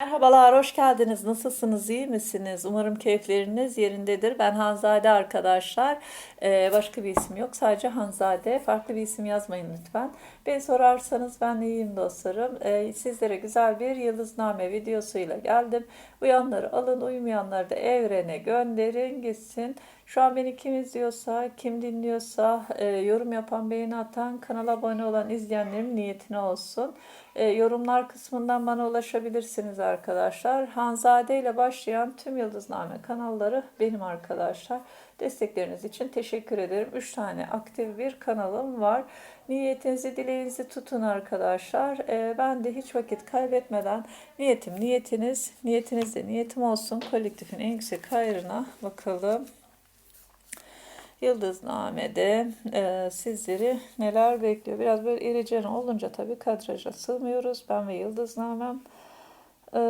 Merhabalar, hoş geldiniz. Nasılsınız, iyi misiniz? Umarım keyifleriniz yerindedir. Ben Hanzade arkadaşlar. Ee, başka bir isim yok, sadece Hanzade. Farklı bir isim yazmayın lütfen. Beni sorarsanız ben iyiyim dostlarım. Ee, sizlere güzel bir yıldızname videosuyla geldim. Uyanları alın, uyumayanları da evrene gönderin, gitsin. Şu an beni kim izliyorsa, kim dinliyorsa, e, yorum yapan, beğeni atan, kanala abone olan izleyenlerin niyetine olsun. E, yorumlar kısmından bana ulaşabilirsiniz arkadaşlar. Hanzade ile başlayan tüm Yıldızname kanalları benim arkadaşlar. Destekleriniz için teşekkür ederim. 3 tane aktif bir kanalım var. Niyetinizi, dileğinizi tutun arkadaşlar. E, ben de hiç vakit kaybetmeden niyetim, niyetiniz, niyetiniz de niyetim olsun. Kolektifin en yüksek hayrına bakalım. Yıldızname'de e, sizleri neler bekliyor? Biraz böyle iricen olunca tabii kadraja sığmıyoruz. Ben ve Yıldıznamem. E,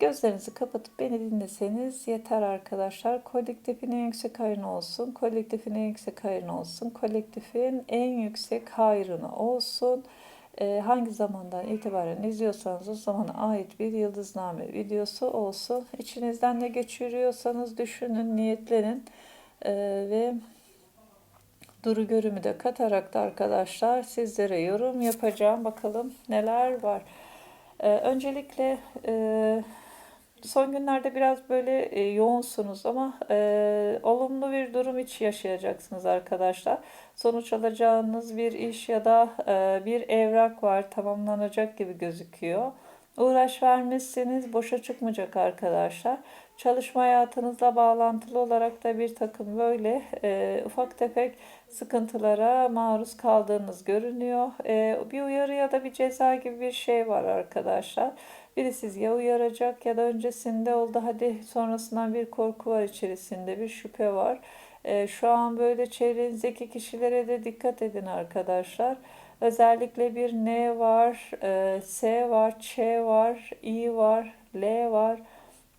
gözlerinizi kapatıp beni dinleseniz yeter arkadaşlar. Kolektifin en yüksek hayrına olsun. Kolektifin en yüksek hayrına olsun. Kolektifin en yüksek hayrına olsun. E, hangi zamandan itibaren izliyorsanız o zamana ait bir yıldızname videosu olsun. İçinizden ne geçiriyorsanız düşünün, niyetlenin. Ee, ve duru görümü de katarak da arkadaşlar sizlere yorum yapacağım. Bakalım neler var. Ee, öncelikle e, son günlerde biraz böyle e, yoğunsunuz ama e, olumlu bir durum hiç yaşayacaksınız arkadaşlar. Sonuç alacağınız bir iş ya da e, bir evrak var tamamlanacak gibi gözüküyor. Uğraş vermişsiniz boşa çıkmayacak arkadaşlar. Çalışma hayatınızla bağlantılı olarak da bir takım böyle e, ufak tefek sıkıntılara maruz kaldığınız görünüyor. E, bir uyarı ya da bir ceza gibi bir şey var arkadaşlar. Biri siz ya uyaracak ya da öncesinde oldu hadi sonrasından bir korku var içerisinde bir şüphe var. E, şu an böyle çevrenizdeki kişilere de dikkat edin arkadaşlar. Özellikle bir N var, e, S var, Ç var, I var, L var.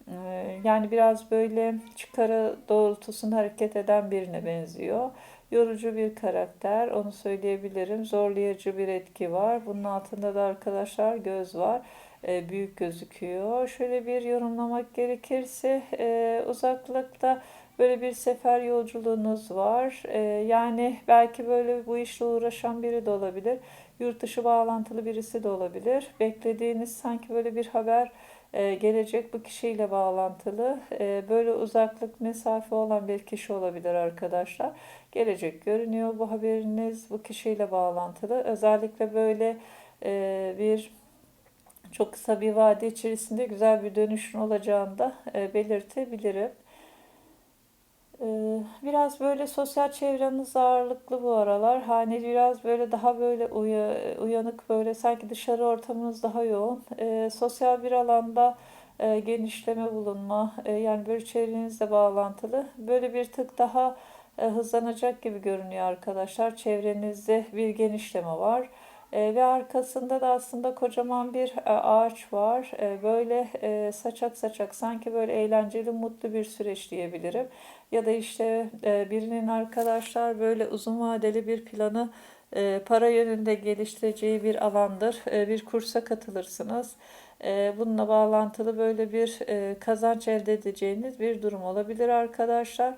Ee, yani biraz böyle çıkarı doğrultusunda hareket eden birine benziyor. Yorucu bir karakter, onu söyleyebilirim. Zorlayıcı bir etki var. Bunun altında da arkadaşlar göz var. Ee, büyük gözüküyor. Şöyle bir yorumlamak gerekirse e, uzaklıkta böyle bir sefer yolculuğunuz var. Ee, yani belki böyle bu işle uğraşan biri de olabilir. Yurt dışı bağlantılı birisi de olabilir. Beklediğiniz sanki böyle bir haber e, gelecek bu kişiyle bağlantılı. E, böyle uzaklık mesafe olan bir kişi olabilir arkadaşlar. Gelecek görünüyor bu haberiniz bu kişiyle bağlantılı. Özellikle böyle e, bir çok kısa bir vade içerisinde güzel bir dönüşün olacağını da belirtebilirim. Ee, biraz böyle sosyal çevreniz ağırlıklı bu aralar. Hani biraz böyle daha böyle uyanık böyle sanki dışarı ortamınız daha yoğun. Ee, sosyal bir alanda e, genişleme bulunma e, yani böyle çevrenizle bağlantılı. Böyle bir tık daha e, hızlanacak gibi görünüyor arkadaşlar. Çevrenizde bir genişleme var. E, ve arkasında da aslında kocaman bir e, ağaç var. E, böyle e, saçak saçak sanki böyle eğlenceli mutlu bir süreç diyebilirim. Ya da işte e, birinin arkadaşlar böyle uzun vadeli bir planı e, para yönünde geliştireceği bir alandır. E, bir kursa katılırsınız. E, bununla bağlantılı böyle bir e, kazanç elde edeceğiniz bir durum olabilir arkadaşlar.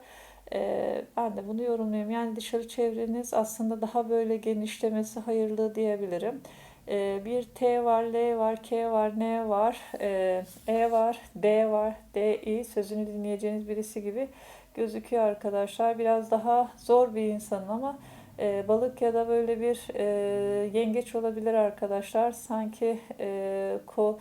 Ee, ben de bunu yorumluyorum. Yani dışarı çevreniz aslında daha böyle genişlemesi hayırlı diyebilirim. Ee, bir T var, L var, K var, N var, e, e var, D var, D, I sözünü dinleyeceğiniz birisi gibi gözüküyor arkadaşlar. Biraz daha zor bir insan ama e, balık ya da böyle bir e, yengeç olabilir arkadaşlar. Sanki e, ko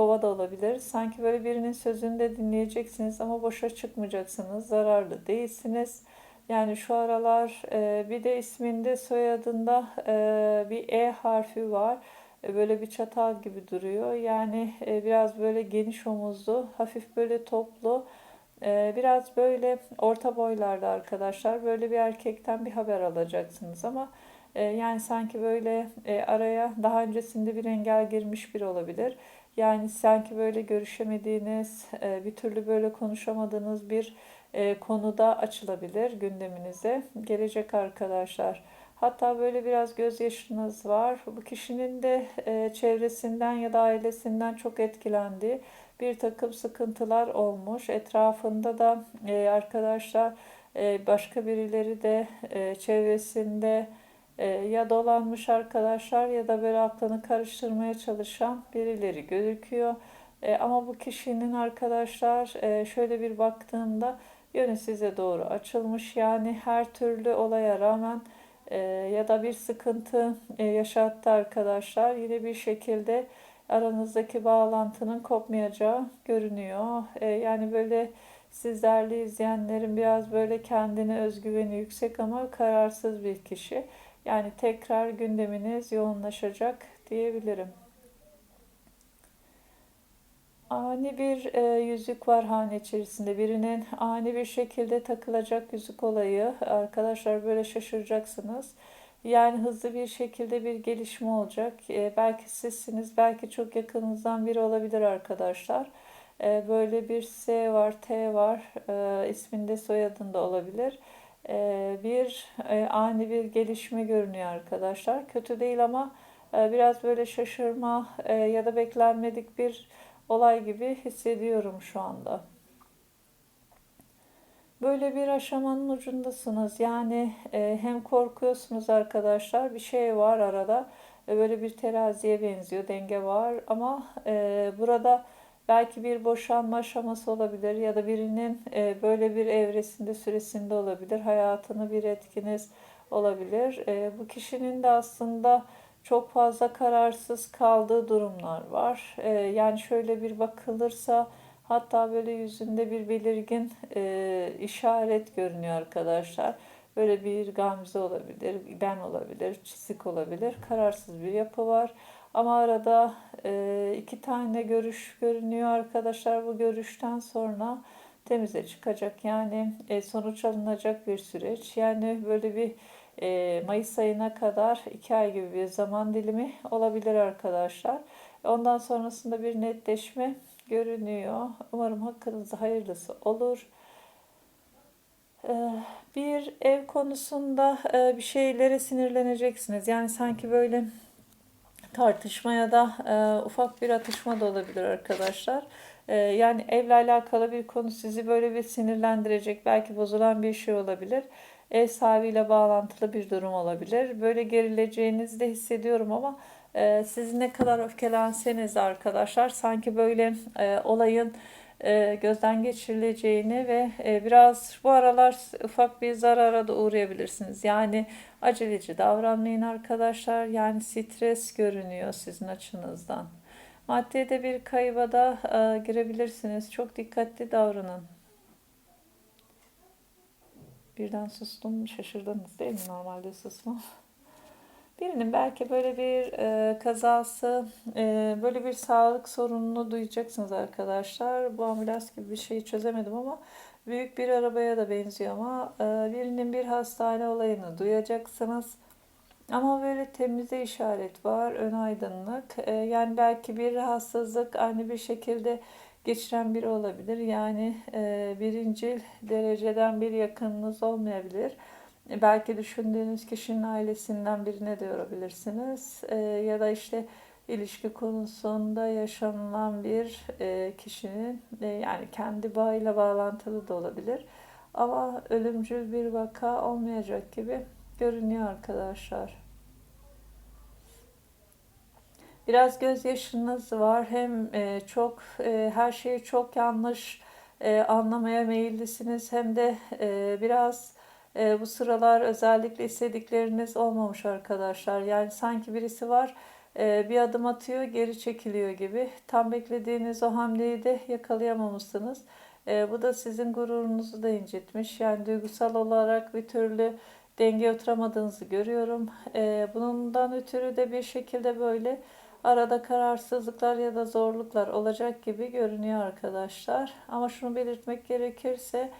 kova da olabilir. Sanki böyle birinin sözünü de dinleyeceksiniz ama boşa çıkmayacaksınız. Zararlı değilsiniz. Yani şu aralar e, bir de isminde soyadında e, bir E harfi var. E, böyle bir çatal gibi duruyor. Yani biraz böyle geniş omuzlu, hafif böyle toplu. Biraz böyle orta boylarda arkadaşlar. Böyle bir erkekten bir haber alacaksınız ama yani sanki böyle araya daha öncesinde bir engel girmiş bir olabilir. Yani sanki böyle görüşemediğiniz, e, bir türlü böyle konuşamadığınız bir e, konuda açılabilir gündeminize. Gelecek arkadaşlar. Hatta böyle biraz gözyaşınız var. Bu kişinin de e, çevresinden ya da ailesinden çok etkilendiği bir takım sıkıntılar olmuş. Etrafında da arkadaşlar başka birileri de çevresinde ya dolanmış arkadaşlar ya da böyle aklını karıştırmaya çalışan birileri gözüküyor. E, ama bu kişinin arkadaşlar e, şöyle bir baktığımda yönü size doğru açılmış. Yani her türlü olaya rağmen e, ya da bir sıkıntı e, yaşattı arkadaşlar. Yine bir şekilde aranızdaki bağlantının kopmayacağı görünüyor. Yani böyle sizlerle izleyenlerin biraz böyle kendine özgüveni yüksek ama kararsız bir kişi. Yani tekrar gündeminiz yoğunlaşacak diyebilirim. Ani bir e, yüzük var hane içerisinde. Birinin ani bir şekilde takılacak yüzük olayı. Arkadaşlar böyle şaşıracaksınız. Yani hızlı bir şekilde bir gelişme olacak. E, belki sizsiniz, belki çok yakınınızdan biri olabilir arkadaşlar. E, böyle bir S var, T var. E, isminde soyadında olabilir. E, bir e, ani bir gelişme görünüyor arkadaşlar. Kötü değil ama e, biraz böyle şaşırma e, ya da beklenmedik bir olay gibi hissediyorum şu anda. Böyle bir aşamanın ucundasınız. Yani hem korkuyorsunuz arkadaşlar. Bir şey var arada. Böyle bir teraziye benziyor. Denge var. Ama e, burada belki bir boşanma aşaması olabilir. Ya da birinin e, böyle bir evresinde süresinde olabilir. Hayatını bir etkiniz olabilir. E, bu kişinin de aslında çok fazla kararsız kaldığı durumlar var. E, yani şöyle bir bakılırsa hatta böyle yüzünde bir belirgin işaret görünüyor arkadaşlar. Böyle bir gamze olabilir, ben olabilir, çizik olabilir. Kararsız bir yapı var. Ama arada e, iki tane görüş görünüyor arkadaşlar. Bu görüşten sonra temize çıkacak. Yani e, sonuç alınacak bir süreç. Yani böyle bir e, Mayıs ayına kadar 2 ay gibi bir zaman dilimi olabilir arkadaşlar. Ondan sonrasında bir netleşme görünüyor. Umarım hakkınızda hayırlısı olur. E, bir ev konusunda e, bir şeylere sinirleneceksiniz. Yani sanki böyle tartışma ya da e, ufak bir atışma da olabilir arkadaşlar. E, yani evle alakalı bir konu sizi böyle bir sinirlendirecek, belki bozulan bir şey olabilir ev sahibiyle bağlantılı bir durum olabilir. Böyle gerileceğinizi de hissediyorum ama e, siz ne kadar öfkelenseniz arkadaşlar sanki böyle e, olayın gözden geçirileceğini ve e, biraz bu aralar ufak bir zarara da uğrayabilirsiniz. Yani aceleci davranmayın arkadaşlar. Yani stres görünüyor sizin açınızdan. Maddede bir kayıba da e, girebilirsiniz. Çok dikkatli davranın. Birden sustum, şaşırdınız değil mi? Normalde susmam. Birinin belki böyle bir e, kazası, e, böyle bir sağlık sorununu duyacaksınız arkadaşlar. Bu ambulans gibi bir şeyi çözemedim ama büyük bir arabaya da benziyor ama e, birinin bir hastane olayını duyacaksınız. Ama böyle temize işaret var, ön aydınlık. E, yani belki bir rahatsızlık aynı bir şekilde geçiren biri olabilir. Yani e, birinci dereceden bir yakınınız olmayabilir. E, belki düşündüğünüz kişinin ailesinden birine de yorabilirsiniz. E, ya da işte ilişki konusunda yaşanılan bir e, kişinin e, yani kendi bağıyla bağlantılı da olabilir. Ama ölümcül bir vaka olmayacak gibi görünüyor arkadaşlar. Biraz gözyaşınız var. Hem e, çok e, her şeyi çok yanlış e, anlamaya meyillisiniz hem de biraz bu sıralar özellikle istedikleriniz olmamış arkadaşlar. Yani sanki birisi var bir adım atıyor geri çekiliyor gibi. Tam beklediğiniz o hamleyi de yakalayamamışsınız. Bu da sizin gururunuzu da incitmiş. Yani duygusal olarak bir türlü denge oturamadığınızı görüyorum. Bundan ötürü de bir şekilde böyle arada kararsızlıklar ya da zorluklar olacak gibi görünüyor arkadaşlar. Ama şunu belirtmek gerekirse e,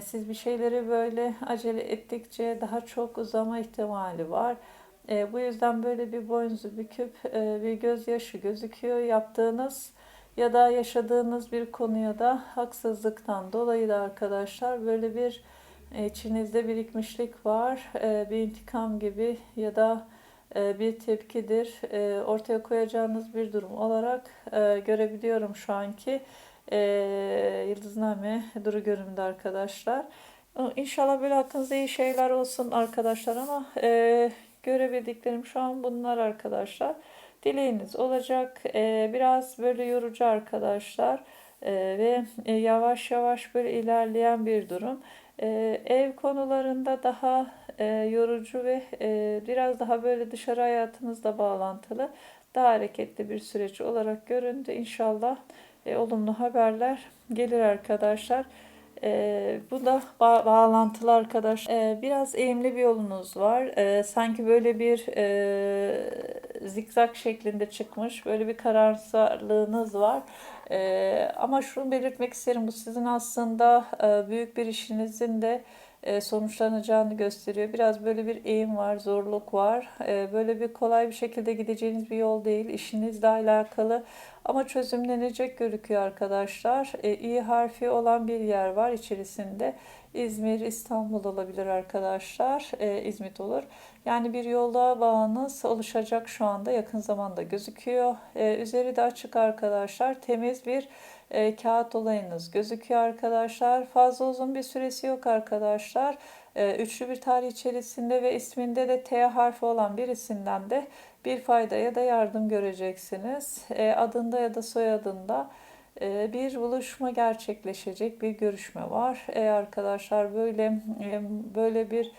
siz bir şeyleri böyle acele ettikçe daha çok uzama ihtimali var. E, bu yüzden böyle bir boynuzu büküp e, bir gözyaşı gözüküyor. Yaptığınız ya da yaşadığınız bir konuya da haksızlıktan dolayı da arkadaşlar böyle bir E, İçinizde birikmişlik var. E, Bir intikam gibi ya da bir tepkidir. Ortaya koyacağınız bir durum olarak görebiliyorum şu anki e, Yıldızname duru görünümde arkadaşlar. İnşallah böyle hakkınızda iyi şeyler olsun arkadaşlar ama e, görebildiklerim şu an bunlar arkadaşlar. Dileğiniz olacak. E, biraz böyle yorucu arkadaşlar. E, ve e, yavaş yavaş böyle ilerleyen bir durum. E, ev konularında daha e, yorucu ve e, biraz daha böyle dışarı hayatınızla bağlantılı, daha hareketli bir süreç olarak göründü. İnşallah e, olumlu haberler gelir arkadaşlar. E, bu da ba- bağlantılı arkadaş. E, biraz eğimli bir yolunuz var. E, sanki böyle bir e, zikzak şeklinde çıkmış. Böyle bir kararsızlığınız var. E, ama şunu belirtmek isterim. Bu sizin aslında e, büyük bir işinizin de sonuçlanacağını gösteriyor. Biraz böyle bir eğim var, zorluk var. E, böyle bir kolay bir şekilde gideceğiniz bir yol değil. İşinizle alakalı ama çözümlenecek gözüküyor arkadaşlar. E, İ harfi olan bir yer var içerisinde. İzmir, İstanbul olabilir arkadaşlar. E, İzmit olur. Yani bir yolda bağınız oluşacak şu anda yakın zamanda gözüküyor. E, üzeri de açık arkadaşlar. Temiz bir e, kağıt olayınız gözüküyor arkadaşlar. Fazla uzun bir süresi yok arkadaşlar. E, üçlü bir tarih içerisinde ve isminde de T harfi olan birisinden de bir fayda ya da yardım göreceksiniz. E, adında ya da soyadında e, bir buluşma gerçekleşecek, bir görüşme var. E, arkadaşlar böyle e, böyle bir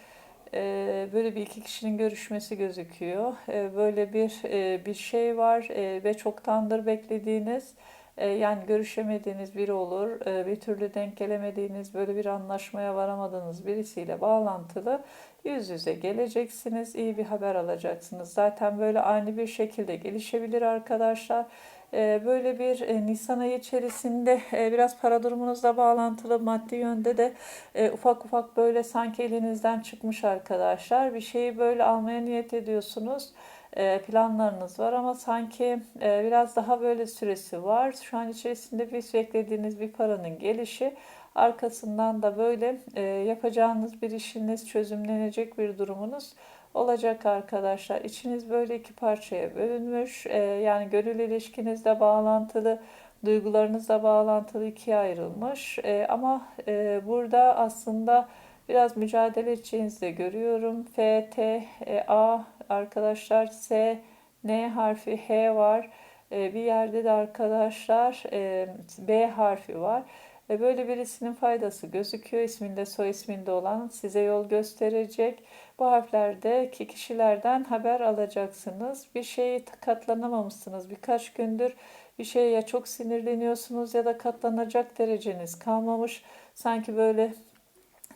e, böyle bir iki kişinin görüşmesi gözüküyor. Böyle bir bir şey var ve çoktandır beklediğiniz yani görüşemediğiniz biri olur, e, bir türlü denk gelemediğiniz, böyle bir anlaşmaya varamadığınız birisiyle bağlantılı yüz yüze geleceksiniz, iyi bir haber alacaksınız. Zaten böyle ani bir şekilde gelişebilir arkadaşlar. E, böyle bir Nisan ayı içerisinde biraz para durumunuzla bağlantılı maddi yönde de ufak ufak böyle sanki elinizden çıkmış arkadaşlar. Bir şeyi böyle almaya niyet ediyorsunuz. E, planlarınız var ama sanki e, biraz daha böyle süresi var. Şu an içerisinde bir beklediğiniz bir paranın gelişi arkasından da böyle e, yapacağınız bir işiniz çözümlenecek bir durumunuz olacak arkadaşlar. İçiniz böyle iki parçaya bölünmüş. Yani gönül ilişkinizle bağlantılı, duygularınızla bağlantılı ikiye ayrılmış. Ama burada aslında biraz mücadele edeceğinizi de görüyorum. F, T, A arkadaşlar S, N harfi, H var. E, bir yerde de arkadaşlar e, B harfi var. Ve böyle birisinin faydası gözüküyor. isminde soy isminde olan size yol gösterecek. Bu harflerdeki kişilerden haber alacaksınız. Bir şeyi katlanamamışsınız. Birkaç gündür bir şeye ya çok sinirleniyorsunuz ya da katlanacak dereceniz kalmamış. Sanki böyle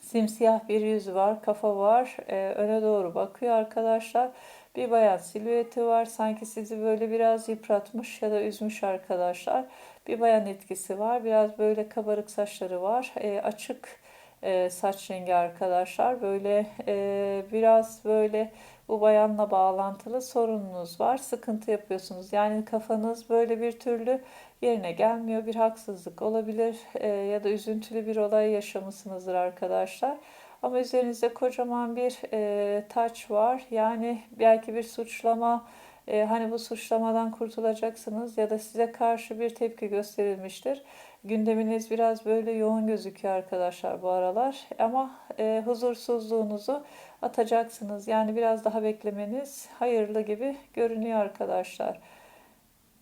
Simsiyah bir yüzü var, kafa var. Ee, öne doğru bakıyor arkadaşlar. Bir bayan silüeti var. Sanki sizi böyle biraz yıpratmış ya da üzmüş arkadaşlar. Bir bayan etkisi var. Biraz böyle kabarık saçları var. Ee, açık e, saç rengi arkadaşlar. Böyle e, biraz böyle bu bayanla bağlantılı sorununuz var. Sıkıntı yapıyorsunuz. Yani kafanız böyle bir türlü yerine gelmiyor. Bir haksızlık olabilir e, ya da üzüntülü bir olay yaşamışsınızdır arkadaşlar. Ama üzerinizde kocaman bir e, taç var. Yani belki bir suçlama, e, hani bu suçlamadan kurtulacaksınız ya da size karşı bir tepki gösterilmiştir. Gündeminiz biraz böyle yoğun gözüküyor arkadaşlar bu aralar. Ama e, huzursuzluğunuzu atacaksınız. Yani biraz daha beklemeniz hayırlı gibi görünüyor arkadaşlar.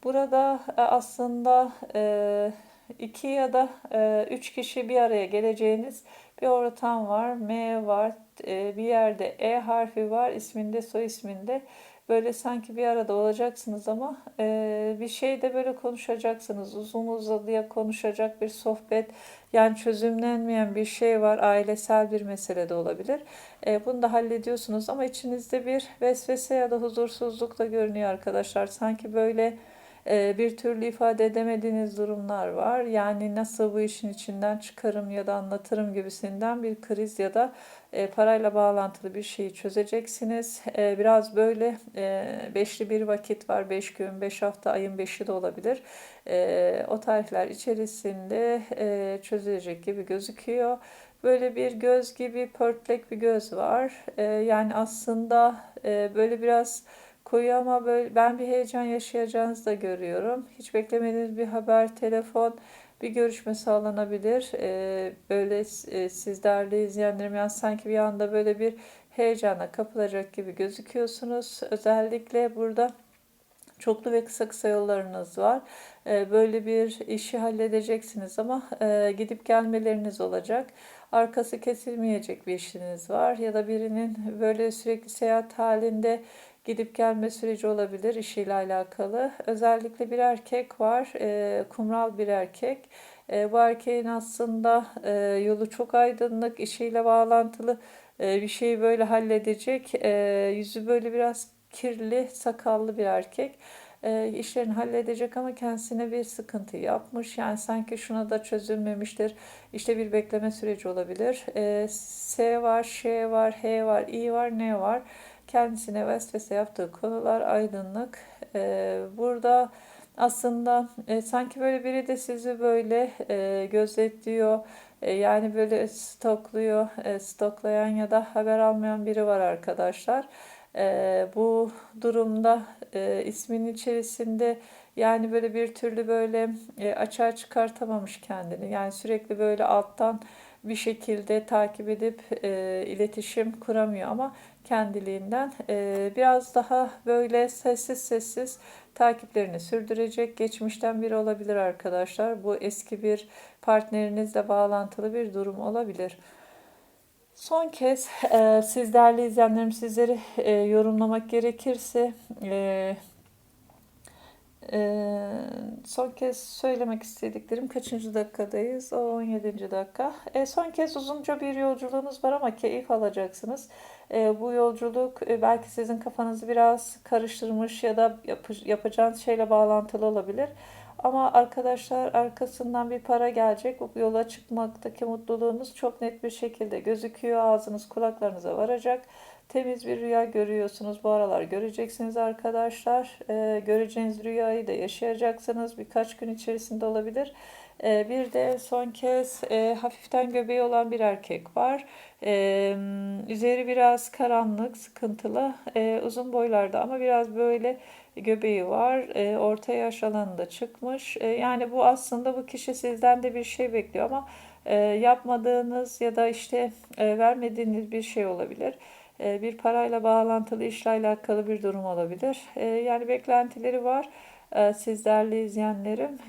Burada e, aslında e, iki ya da e, üç kişi bir araya geleceğiniz bir ortam var. M var, bir yerde E harfi var, isminde, soy isminde. Böyle sanki bir arada olacaksınız ama bir şey de böyle konuşacaksınız. Uzun uzadıya konuşacak bir sohbet. Yani çözümlenmeyen bir şey var. Ailesel bir mesele de olabilir. bunu da hallediyorsunuz ama içinizde bir vesvese ya da huzursuzluk da görünüyor arkadaşlar. Sanki böyle bir türlü ifade edemediğiniz durumlar var. Yani nasıl bu işin içinden çıkarım ya da anlatırım gibisinden bir kriz ya da e, parayla bağlantılı bir şeyi çözeceksiniz. E, biraz böyle e, beşli bir vakit var. Beş gün, beş hafta, ayın beşi de olabilir. E, o tarihler içerisinde e, çözülecek gibi gözüküyor. Böyle bir göz gibi pörtlek bir göz var. Yani aslında böyle biraz koyu ama böyle ben bir heyecan yaşayacağınızı da görüyorum. Hiç beklemediğiniz bir haber, telefon, bir görüşme sağlanabilir. Ee, böyle e, siz değerli izleyenlerim yani sanki bir anda böyle bir heyecana kapılacak gibi gözüküyorsunuz. Özellikle burada çoklu ve kısa kısa yollarınız var. Ee, böyle bir işi halledeceksiniz ama e, gidip gelmeleriniz olacak. Arkası kesilmeyecek bir işiniz var ya da birinin böyle sürekli seyahat halinde gidip gelme süreci olabilir işiyle alakalı. Özellikle bir erkek var, e, kumral bir erkek. E, bu erkeğin aslında e, yolu çok aydınlık, işiyle bağlantılı e, bir şeyi böyle halledecek. E, yüzü böyle biraz kirli, sakallı bir erkek e, işlerini halledecek ama kendisine bir sıkıntı yapmış. Yani sanki şuna da çözülmemiştir. İşte bir bekleme süreci olabilir. E, S var, Ş var, H var, I var, N var kendisine vesvese yaptığı konular aydınlık. Ee, burada aslında e, sanki böyle biri de sizi böyle e, gözetliyor. E, yani böyle stokluyor, stoklayan ya da haber almayan biri var arkadaşlar. E, bu durumda ismin içerisinde yani böyle bir türlü böyle açığa çıkartamamış kendini. Yani sürekli böyle alttan bir şekilde takip edip e, iletişim kuramıyor ama kendiliğinden e, biraz daha böyle sessiz sessiz takiplerini sürdürecek. Geçmişten biri olabilir arkadaşlar. Bu eski bir partnerinizle bağlantılı bir durum olabilir. Son kez e, siz değerli izleyenlerim sizleri e, yorumlamak gerekirse e, ee, son kez söylemek istediklerim kaçıncı dakikadayız? O 17. dakika. E, son kez uzunca bir yolculuğunuz var ama keyif alacaksınız. E, bu yolculuk e, belki sizin kafanızı biraz karıştırmış ya da yap yapacağınız şeyle bağlantılı olabilir. Ama arkadaşlar arkasından bir para gelecek. Bu yola çıkmaktaki mutluluğunuz çok net bir şekilde gözüküyor. Ağzınız kulaklarınıza varacak temiz bir rüya görüyorsunuz. Bu aralar göreceksiniz arkadaşlar. E, göreceğiniz rüyayı da yaşayacaksınız. Birkaç gün içerisinde olabilir. E, bir de son kez e, hafiften göbeği olan bir erkek var. E, üzeri biraz karanlık, sıkıntılı, e, uzun boylarda ama biraz böyle göbeği var. E, orta yaş alanında çıkmış. E, yani bu aslında bu kişi sizden de bir şey bekliyor ama e, yapmadığınız ya da işte e, vermediğiniz bir şey olabilir. E, bir parayla bağlantılı işle alakalı bir durum olabilir. E, yani beklentileri var e, siz değerli izleyenlerim.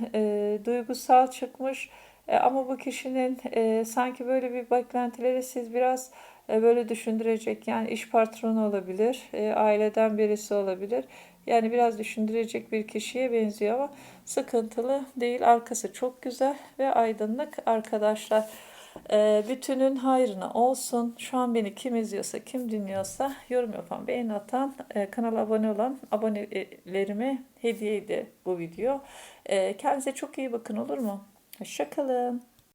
Duygusal çıkmış ama bu kişinin sanki böyle bir beklentileri siz biraz böyle düşündürecek. Yani iş patronu olabilir, aileden birisi olabilir. Yani biraz düşündürecek bir kişiye benziyor ama sıkıntılı değil. Arkası çok güzel ve aydınlık arkadaşlar. E, bütünün hayrına olsun. Şu an beni kim izliyorsa, kim dinliyorsa yorum yapan, beğeni atan, e, kanala abone olan abonelerime hediyeydi bu video. E, kendinize çok iyi bakın olur mu? Hoşçakalın.